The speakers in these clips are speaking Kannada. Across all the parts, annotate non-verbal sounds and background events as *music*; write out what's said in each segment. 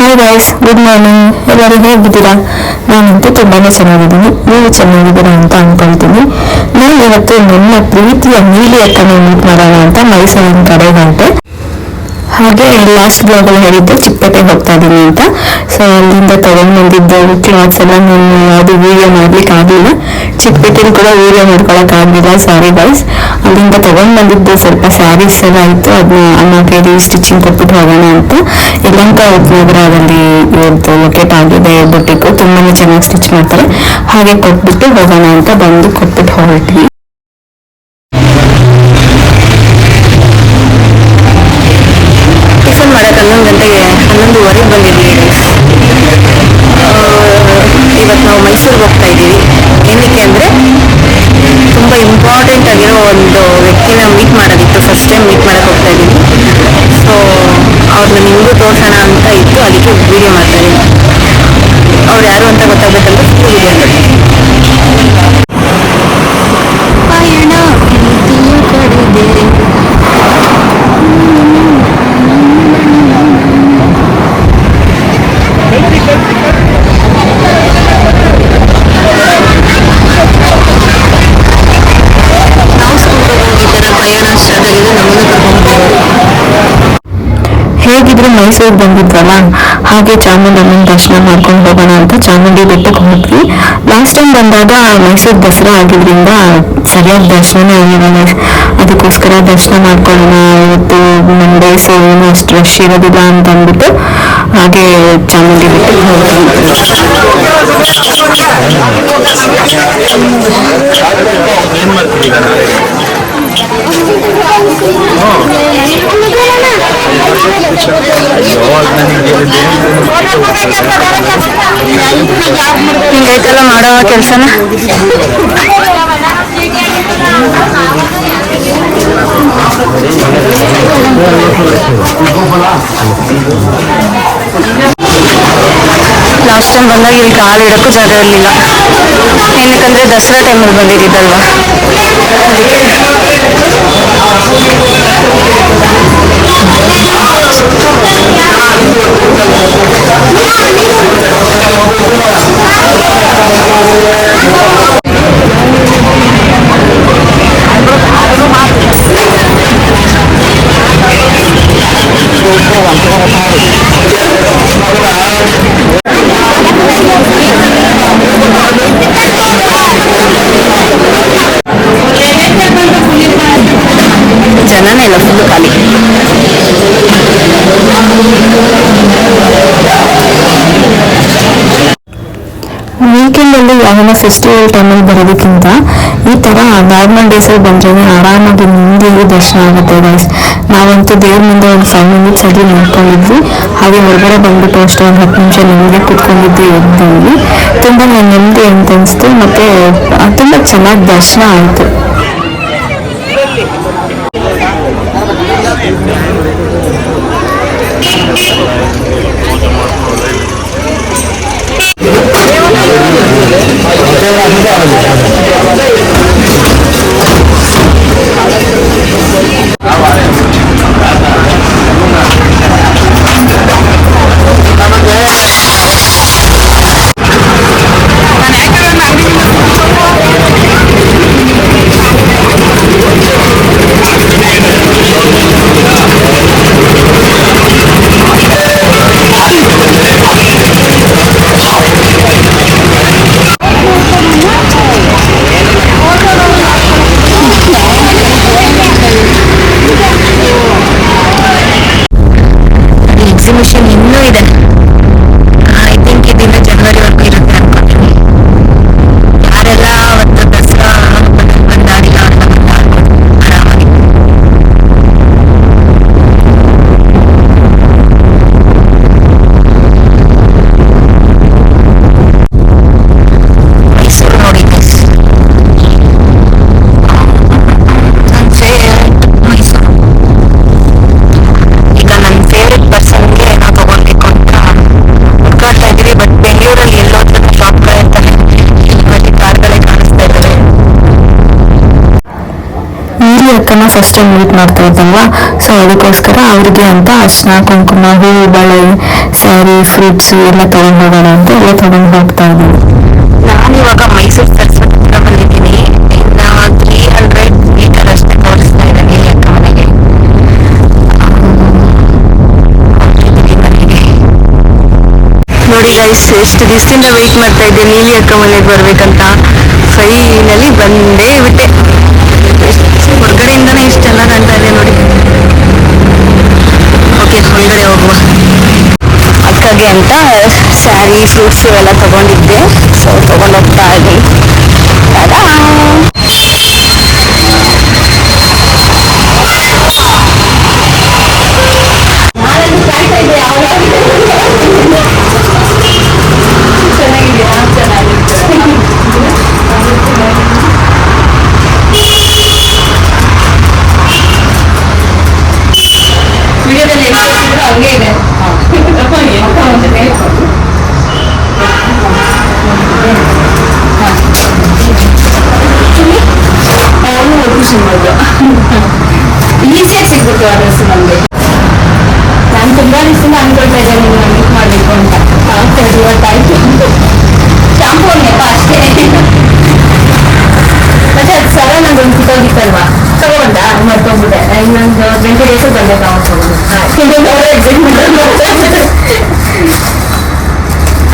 ಹಾಯ್ ಗೈಸ್ ಗುಡ್ ಮಾರ್ನಿಂಗ್ ಎಲ್ಲರೂ ಹೇಗಿದ್ದೀರಾ? ನಾನಂತೂ ತುಂಬಾನೇ ಚೆನ್ನಾಗಿದ್ದೀನಿ. ನೀವು ಚೆನ್ನಾಗಿದ್ದೀರಾ ಅಂತ ಅನ್ಕೊಳ್ತೀನಿ. ನಾನು ಇವತ್ತು ನನ್ನ ಪ್ರೀತಿಯ ನೀಲಿ ಅಕ್ಕನ ಮೀಟ್ ಮಾಡೋಣ ಅಂತ ಮೈಸೂರಿನ ಕಡೆ ಹೊರಟೆ. ಹಾಗೆ ಲಾಸ್ಟ್ ಬ್ಲಾಗಲ್ಲಿ ಹೇಳಿದ್ದೆ ಚಿಕ್ಕಪೇಟೆಗೆ ಹೋಗ್ತಾ ಇದ್ದೀನಿ ಅಂತ. ಸೊ ಅಲ್ಲಿಂದ ತಗೊಂಡ್ ಬಂದಿದ್ದು ಕ್ಲಾತ್ಸ್ ಎಲ್ಲ ನಾನು ಯಾವುದು ವಿಡಿಯೋ ಮಾಡ್ಲಿಕ್ಕೆ ಆಗಲಿಲ್ಲ. ಚಿಕ್ಕಪೇಟೆಲಿ ಕೂಡ ವಿಡಿಯೋ ಮಾಡ್ಕೊಳಕ್ ಆಗಲಿಲ್ಲ. ಸಾರಿ ಗೈಸ್ ಅಲ್ಲಿಂದ ತಗೊಂಡ್ ಬಂದಿದ್ದು ಸ್ವಲ್ಪ ಸ್ಯಾರೀಸ್ ಎಲ್ಲ ಇತ್ತು ಅದನ್ನ ಅಮ್ಮ ಕೈಲಿ ಸ್ಟಿಚಿಂಗ್ ಕೊಟ್ಬಿಟ್ಟು ಹೋಗೋಣ ಅಂತ. ಎಲ್ಲಂತ ನಗರದಲ್ಲಿ ಇವತ್ತು ಲೊಕೇಟ್ ಆಗಿದೆ ಬುಟ್ಟಿಗೂ ತುಂಬಾನೇ ಚೆನ್ನಾಗಿ ಸ್ಟಿಚ್ ಮಾಡ್ತಾರೆ. ಹಾಗೆ ಕೊಟ್ಬಿಟ್ಟು ಹೋಗೋಣ ಅಂತ ಬಂದು ಕೊಟ್ಬಿಟ್ಟು ಹೊರಟ್ವಿ. ಹೇಗಿದ್ರು ಮೈಸೂರು ಬಂದಿದ್ವಲ್ಲ ಹಾಗೆ ಚಾಮುಂಡಮ್ಮನ ದರ್ಶನ ಮಾಡ್ಕೊಂಡು ಹೋಗೋಣ ಅಂತ ಚಾಮುಂಡಿ ಬೆಟ್ಟಕ್ಕೆ ಹೋದ್ವಿ. ಲಾಸ್ಟ್ ಟೈಮ್ ಬಂದಾಗ ಮೈಸೂರು ದಸರಾ ಆಗಿದ್ರಿಂದ ಸರಿಯಾದ ದರ್ಶನ ಆಗಿರಲಿಲ್ಲ ಅದಕ್ಕೋಸ್ಕರ ದರ್ಶನ ಮಾಡ್ಕೊಳ್ಳೋಣ, ಇವತ್ತು ಮಂಡೇ ಸೊ ಏನು ಅಷ್ಟು ರಶ್ ಇರೋದಿಲ್ಲ ಅಂತ ಅಂದ್ಬಿಟ್ಟು ಹಾಗೆ ಚಾಮುಂಡಿ ಬೆಟ್ಟಕ್ಕೆ ಹೋದ್ವಿ. ಹಿಂಗೈತೆಲ್ಲ ಮಾಡೋ ಕೆಲಸನ? ಲಾಸ್ಟ್ ಟೈಮ್ ಬಂದಾಗ ಇಲ್ಲಿ ಕಾಲು ಇಡೋಕ್ಕೂ ಜಾಗ ಇರಲಿಲ್ಲ. ಏನಕ್ಕಂದ್ರೆ ದಸರಾ ಟೈಮಲ್ಲಿ ಬಂದಿದ್ದಲ್ವಾ ಅದಕ್ಕೆ ಜನನೇ ಇಲ್ಲ ಫುಲ್ ಖಾಲಿ ವೀಕೆಂಡಲ್ಲಿ ಯಾವಾಗ ಫೆಸ್ಟಿವಲ್ ಟೈಮಲ್ಲಿ ಬರೋದಕ್ಕಿಂತ ಈ ಥರ ನಾರ್ಮಲ್ ಡೇಸಲ್ಲಿ ಬಂದ್ರೆ ಆರಾಮಾಗಿ ನಿಮ್ಮದಿಗೆ ದರ್ಶನ ಆಗುತ್ತೆ ಗೈಸ್ ನಾವಂತೂ ದೇವ್ರ ಮುಂದೆ ಒಂದು ಫೈವ್ ಮಿನಿಟ್ಸ್ ಅಲ್ಲಿ ನೋಡ್ಕೊಂಡಿದ್ವಿ ಹಾಗೆ ಹೊರಗಡೆ ಬಂದ್ಬಿಟ್ಟು ಅಷ್ಟೇ ಒಂದು ಹತ್ತು ನಿಮಿಷ ನಿಮಗೆ ಕುತ್ಕೊಂಡಿದ್ದು ಎದ್ದಲ್ಲಿ ತುಂಬ ನೆಮ್ಮದಿ ಅಂತ ಅನಿಸ್ತು ಮತ್ತು ತುಂಬ ಚೆನ್ನಾಗಿ ದರ್ಶನ ಆಯಿತು. ಫಸ್ಟ್ ಟೈಮ್ ಮೀಟ್ ಮಾಡ್ತಾ ಇದ್ದಲ್ವಾ ಸೊ ಅದಕ್ಕೋಸ್ಕರ ಅವ್ರಿಗೆ ಅಂತ ಅರ್ಶಿನ ಕುಂಕುಮ ಹೂವು, ಬಳೆ ಸ್ಯಾರಿ ಫ್ರೂಟ್ಸ್ ಎಲ್ಲ ತಗೊಂಡು ಹೋಗೋಣ ಅಂತ ಎಲ್ಲ ತಗೊಂಡು ಹೋಗ್ತಾ ಇದ್ದೀನಿ ನಾನು ಇವಾಗ ಮೈಸೂರು ಸರಸ್ವತಿ ಬಂದಿದ್ದೀನಿ ತ್ರೀ ಹಂಡ್ರೆಡ್ ಅಷ್ಟೇ ತೋರಿಸ್ತಾ ಇದ್ದಾನೆ ಅಕ್ಕ ಮನೆಗೆ. ನೋಡಿ ಗೈಸ್ ಎಷ್ಟು ದಿವಸದಿಂದ ವೆಯ್ಟ್ ಮಾಡ್ತಾ ಇದ್ದೆ ನೀಲಿ ಅಕ್ಕ ಮನೆಗೆ ಬರ್ಬೇಕಂತ. ಫೈನಲಿ ಬಂದೇ ಬಿಟ್ಟೆ. ಎಷ್ಟು ಚೆನ್ನಾಗಿ ಕಾಣ್ತಾ ಇದೆ ನೋಡಿ. ಓಕೆ, ಹೊರಗಡೆ ಹೋಗುವ. ಅಕ್ಕಗೆ ಅಂತ ಸ್ಯಾರಿ ಫ್ರೂಟ್ಸ್ ಎಲ್ಲ ತಗೊಂಡಿದ್ದೆ. ಸೊ ತಗೊಂಡು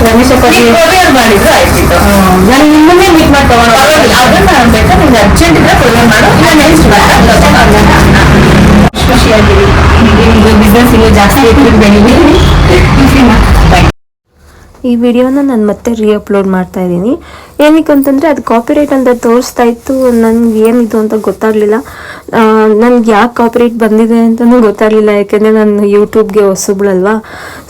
ರಮೇಶ್ ಕೊರಿಯರ್ ಮಾಡಿದ್ರು ಆಯ್ತಿತ್ತು. ನಾನು ನಿಮ್ಮನ್ನೇ ಮೀಟ್ ಮಾಡಿ ತಗೊಂಡು ಅದನ್ನ ಬೇಕಾದ್ರೆ ನಿಮ್ಗೆ ಅರ್ಜೆಂಟ್ ಇದ್ರೆ ಕೊರಿಯರ್ ಮಾಡು ಇಲ್ಲ ನೆಕ್ಸ್ಟ್ ಖುಷಿಯಾಗಿರಿ. ನಿಮಗೆ ಬಿಸ್ನೆಸ್ ಇನ್ನೂ ಜಾಸ್ತಿ ಬೆಳೀಲಿ ಈ ವಿಡಿಯೋನ ನಾನು ಮತ್ತೆ ರೀ ಅಪ್ಲೋಡ್ ಮಾಡ್ತಾ ಇದ್ದೀನಿ. ಏನಕ್ಕೆ ಅಂತಂದರೆ ಅದು ಕಾಪಿರೈಟ್ ಅಂತ ತೋರಿಸ್ತಾ ಇತ್ತು, ನನಗೆ ಏನಿದು ಅಂತ ಗೊತ್ತಾಗಲಿಲ್ಲ. ನನಗೆ ಯಾಕೆ ಕಾಪಿರೈಟ್ ಬಂದಿದೆ ಅಂತಲೂ ಗೊತ್ತಾಗಲಿಲ್ಲ, ಯಾಕೆಂದರೆ ನಾನು ಯೂಟ್ಯೂಬ್ಗೆ ಹೊಸಬಳಲ್ವಾ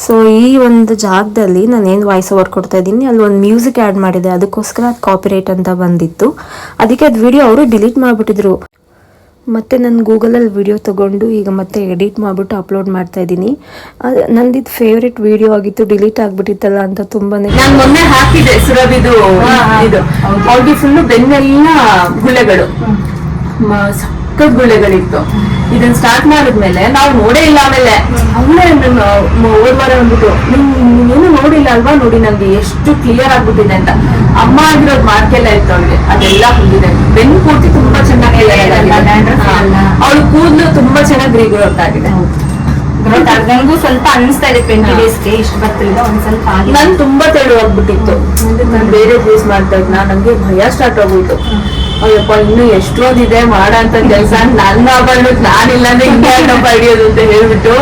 ಸೊ ಈ ಒಂದು ಜಾಗದಲ್ಲಿ ನಾನು ಏನು ವಾಯ್ಸ್ ಓವರ್ ಕೊಡ್ತಾ ಇದ್ದೀನಿ, ಅಲ್ಲಿ ಒಂದು ಮ್ಯೂಸಿಕ್ ಆ್ಯಡ್ ಮಾಡಿದೆ. ಅದಕ್ಕೋಸ್ಕರ ಅದು ಕಾಪಿರೈಟ್ ಅಂತ ಬಂದಿತ್ತು. ಅದಕ್ಕೆ ಅದು ವಿಡಿಯೋ ಅವರು ಡಿಲೀಟ್ ಮಾಡಿಬಿಟ್ಟಿದ್ರು. ಮತ್ತೆ ನಾನು ಗೂಗಲಲ್ಲಿ ವಿಡಿಯೋ ತೊಗೊಂಡು ಈಗ ಮತ್ತೆ ಎಡಿಟ್ ಮಾಡಿಬಿಟ್ಟು ಅಪ್ಲೋಡ್ ಮಾಡ್ತಾ ಇದ್ದೀನಿ. ನಂದಿದ್ದು ಫೇವ್ರೆಟ್ ವಿಡಿಯೋ ಆಗಿತ್ತು ಡಿಲೀಟ್ ಆಗಿಬಿಟ್ಟಿತ್ತಲ್ಲ ಅಂತ ತುಂಬಾನೇ ನಾನು ಮೊನ್ನೆ ಹಾಕಿದೆ ಸುರಭಿದು ಇದು. ಅವ್ರಿಗೆ ಫುಲ್ಲು ಬೆನ್ನೆಲ್ಲ ಗುಳ್ಳೆಗಳು. ಸಖತ್ ಗುಳ್ಳೆಗಳಿತ್ತು. ಇದನ್ನ ಸ್ಟಾರ್ಟ್ ಮಾಡಿದ್ಮೇಲೆ ನಾವು ನೋಡೇ ಇಲ್ಲ ಆಮೇಲೆ. ಅವಳೇ ಹೋದ್ ವಾರ ಅಂದ್ಬಿಟ್ಟು ನೀನ್ ನೀನು ನೋಡಿಲ್ಲ ಅಲ್ವಾ ನೋಡಿ ನಂಗೆ ಎಷ್ಟು ಕ್ಲಿಯರ್ ಆಗ್ಬಿಟ್ಟಿದೆ ಅಂತ. ಅಮ್ಮ ಆಗಿರೋದು ಮಾರ್ಕೆಲ್ಲ ಇತ್ತು ಅವ್ಳಿಗೆ ಅದೆಲ್ಲ ಹೋಗಿದೆ ಬೆನ್ನು ಪೂರ್ತಿ ತುಂಬಾ ಚೆನ್ನಾಗಿ ಅವಳು ಕೂದಲು ತುಂಬಾ ಚೆನ್ನಾಗಿ ರೀಗ್ರೋತ್ ಆಗಿದೆ ನನಗೂ ಸ್ವಲ್ಪ ಅನಿಸ್ತಾ ಇದೆ ಟ್ವೆಂಟಿ ಡೇಸ್ಗೆ ಇಷ್ಟು ಬರ್ತಿಲ್ಲ ಒಂದ್ ಸ್ವಲ್ಪ ಆಗಿದೆ ನನ್ ತುಂಬಾ ತೆಳುವಾಗ್ಬಿಟ್ಟಿತ್ತು. ನಾನು ಬೇರೆ ಯೂಸ್ ಮಾಡ್ತಾ ಇದ್ನ ನಂಗೆ ಭಯ ಸ್ಟಾರ್ಟ್ ಆಗೋಯ್ತು ಅಯ್ಯಪ್ಪ ಇನ್ನು ಎಷ್ಟೊಂದಿದೆ ಮಾಡ ಅಂತ ಕೆಲಸ ನನ್ನ ಆಭರಣಕ್ಕೆ ನಾನಿಲ್ಲ ಅಂದ್ರೆ ಹಿಂಗೆ ಹಿಡಿಯೋದು ಅಂತ ಹೇಳ್ಬಿಟ್ಟು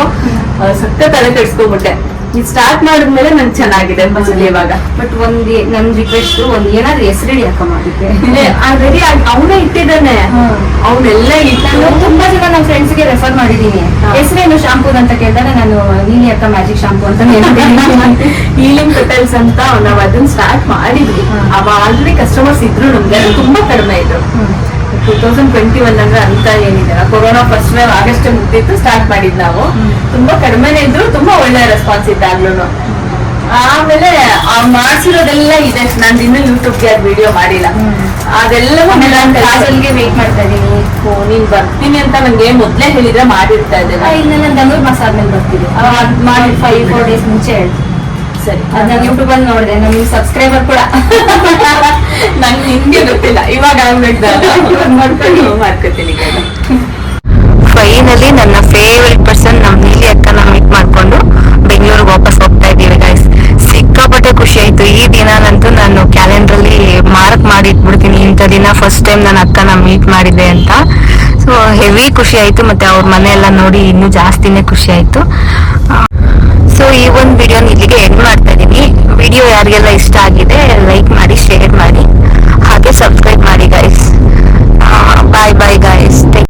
ಸಕ್ಕ ತಲೆ ಕೆಡ್ಸ್ಕೊಂಡ್ಬಿಟ್ಟೆ. ಇದು ಸ್ಟಾರ್ಟ್ ಮಾಡಿದ್ಮೇಲೆ ನಂಗೆ ಚೆನ್ನಾಗಿದೆ ಮಸಾಲೆ ಇವಾಗ. ಬಟ್ ಒಂದ್ ನನ್ ರಿಕ್ವೆಸ್ಟ್ ಒಂದ್ ಏನಾದ್ರು ಹೆಸರು ಯಾಕ ಮಾಡಿದ್ದೆ ಆಲ್ರೆಡಿ ಅವನೇ ಇಟ್ಟಿದ್ದಾನೆ. ಅವನೆಲ್ಲ ಇಟ್ಟು ನಾನು ತುಂಬಾ ಜನ ನನ್ನ ಫ್ರೆಂಡ್ಸ್ಗೆ ರೆಫರ್ ಮಾಡಿದೀನಿ ಹೆಸರೇನು ಶಾಂಪೂ ಅಂತ ಕೇಳಿದಾಗ ನಾನು ನೀಲಿ ಅಕ್ಕ ಮ್ಯಾಜಿಕ್ ಶಾಂಪೂ ಅಂತ ಹೀಲಿಂಗ್ ಪೆಟಲ್ಸ್ *laughs* ಅಂತ ನಾವ್ ಅದನ್ನ ಸ್ಟಾರ್ಟ್ ಮಾಡಿದ್ವಿ. ಅವ ಆಲ್ರೆಡಿ ಕಸ್ಟಮರ್ಸ್ ಇದ್ರು ನಮ್ಗೆ ತುಂಬಾ ಕಡಿಮೆ ಇದ್ರು. ಟೂ ತೌಸಂಡ್ ಟ್ವೆಂಟಿ ಒನ್ ಅಂದ್ರೆ ಅಂತ ಏನಿದೆ. ಕೊರೋನಾ ಫಸ್ಟ್ ವೇವ್ ಆಗಸ್ಟ್ ಮುಗ್ದಿತ್ತು ಸ್ಟಾರ್ಟ್ ಮಾಡಿದ್ ನಾವು. ತುಂಬಾ ಕಡಿಮೆನೇ ಇದ್ರು ತುಂಬಾ ಒಳ್ಳೆ ರೆಸ್ಪಾನ್ಸ್ ಇದ್ದಾಗ್ಲೂ ಆಮೇಲೆ ಆ ಮಾಡ್ಸಿರೋದೆಲ್ಲ ಇದೆ. ನಾನು ಇನ್ನೂ ಯೂಟ್ಯೂಬ್ಗೆ ಅದು ವಿಡಿಯೋ ಮಾಡಿಲ್ಲ. ಅದೆಲ್ಲ ಕ್ಲಾಸಲ್ಗೆ ವೇಟ್ ಮಾಡ್ತಾ ಇದೀನಿ. ಓ, ನೀನ್ ಬರ್ತೀನಿ ಅಂತ ನಂಗೆ ಮೊದ್ಲೇ ಹೇಳಿದ್ರೆ ಮಾಡಿರ್ತಾ ಇದ್ದೆ ಇಲ್ಲ ನಾನು ಬರ್ತೀವಿ ಮಾಸ ಆದ್ಮೇಲೆ ಬರ್ತೀನಿ. ಅದ್ ಮಾಡಿ ಫೈವ್ ಫೋರ್ ಡೇಸ್ ಮುಂಚೆ ಸರಿ. ಅದನ್ನ ಯೂಟ್ಯೂಬ್ ಅಲ್ಲಿ ನೋಡಿದೆ. ನಮ್ಗೆ ಸಬ್ಸ್ಕ್ರೈಬರ್ ಕೂಡ. *laughs* ಗೊತ್ತಿಲ್ಲ. ಇವಾಗ ಮಾಡ್ಕೊತೀನಿ ಫೈನಲಿ ನನ್ನ ಫೇವ್ರೆಟ್ ಪರ್ಸನ್ ನಮ್ಮ ನೀಲಿ ಅಕ್ಕನ ಮೀಟ್ ಮಾಡ್ಕೊಂಡು ಬೆಂಗಳೂರಿಗೆ ವಾಪಸ್ ಹೋಗ್ತಾ ಇದ್ದೀವಿ ಗೈಸ್ ಸಿಕ್ಕಾಪಟ್ಟೆ ಖುಷಿ ಆಯ್ತು. ಈ ದಿನನಂತೂ ನಾನು ಕ್ಯಾಲೆಂಡರ್ ಅಲ್ಲಿ ಮಾರ್ಕ್ ಮಾಡಿ ಇಟ್ಬಿಡ್ತೀನಿ ಇಂಥ ದಿನ ಫಸ್ಟ್ ಟೈಮ್ ನನ್ನ ಅಕ್ಕನ ಮೀಟ್ ಮಾಡಿದೆ ಅಂತ. ಸೊ ಹೆವಿ ಖುಷಿ ಆಯ್ತು ಮತ್ತೆ ಅವ್ರ ಮನೆ ಎಲ್ಲ ನೋಡಿ ಇನ್ನೂ ಜಾಸ್ತಿನೇ ಖುಷಿ ಆಯ್ತು. ಸೊ ಈ ಒಂದು ವಿಡಿಯೋನ ಇಲ್ಲಿಗೆ ಎಂಡ್ ಮಾಡ್ತಾ ಇದ್ದೀನಿ. ವಿಡಿಯೋ ಯಾರಿಗೆಲ್ಲ ಇಷ್ಟ ಆಗಿದೆ ಸಬ್ಸ್ಕ್ರೈಬ್ ಮಾಡಿ ಗೈಸ್ ಬಾಯ್ ಬಾಯ್ ಗೈಸ್